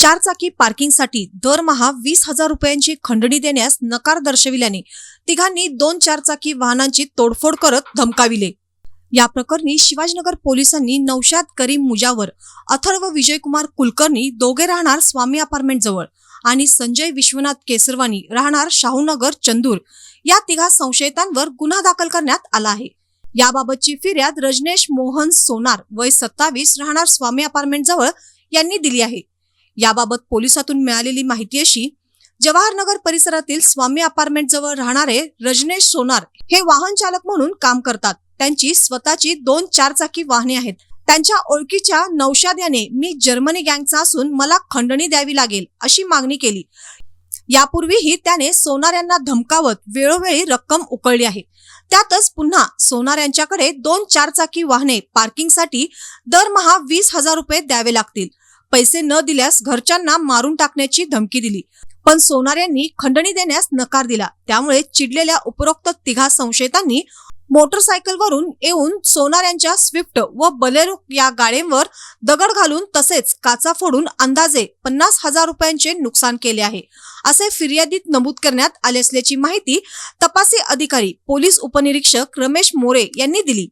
चारचाकी पार्किंगसाठी दरमहा वीस हजार रुपयांची खंडणी देण्यास नकार दर्शविल्याने तिघांनी दोन चारचाकी वाहनांची तोडफोड करत धमकाविले. या प्रकरणी शिवाजीनगर पोलिसांनी नौशाद करीम मुजावर अथर्व विजयकुमार कुलकर्णी दोघे राहणार स्वामी अपार्टमेंट जवळ आणि संजय विश्वनाथ केसरवानी राहणार शाहूनगर चंदूर. या तिघा संशयितांवर गुन्हा दाखल करण्यात आला आहे. याबाबतची फिर्याद रजनेश मोहन सोनार वय सत्तावीस राहणार स्वामी अपार्टमेंट जवळ यांनी दिली आहे. याबाबत पोलिसातून मिळालेली माहिती अशी जवाहरनगर परिसरातील स्वामी अपार्टमेंट जवळ राहणारे रजनेश सोनार हे वाहन चालक म्हणून काम करतात. त्यांची स्वतःची दोन चारचाकी वाहने आहेत. त्यांच्या ओळखीच्या नौशाद याने मी जर्मनी गँगचा असून मला खंडणी द्यावी लागेल अशी मागणी केली. यापूर्वीही त्याने सोनार यांना धमकावत वेळोवेळी रक्कम उकळली आहे. त्यातच पुन्हा सोनार यांच्याकडे दोन चारचाकी वाहने पार्किंगसाठी दरमहा वीस हजार रुपये द्यावे लागतील. पैसे न दिल्यास घरच्यांना मारून टाकण्याची धमकी दिली. पण सोनार यांनी खंडणी देण्यास नकार दिला. त्यामुळे चिडलेल्या उपरोक्त तिघा संशयितांनी मोटरसायकलवरून येऊन सोनार यांच्या स्विफ्ट व बलेरो या गाड्यांवर दगड घालून तसेच काचा फोडून अंदाजे पन्नास हजार रुपयांचे नुकसान केले आहे. असे फिर्यादीत नमूद करण्यात आले असल्याची माहिती तपासी अधिकारी पोलीस उपनिरीक्षक रमेश मोरे यांनी दिली.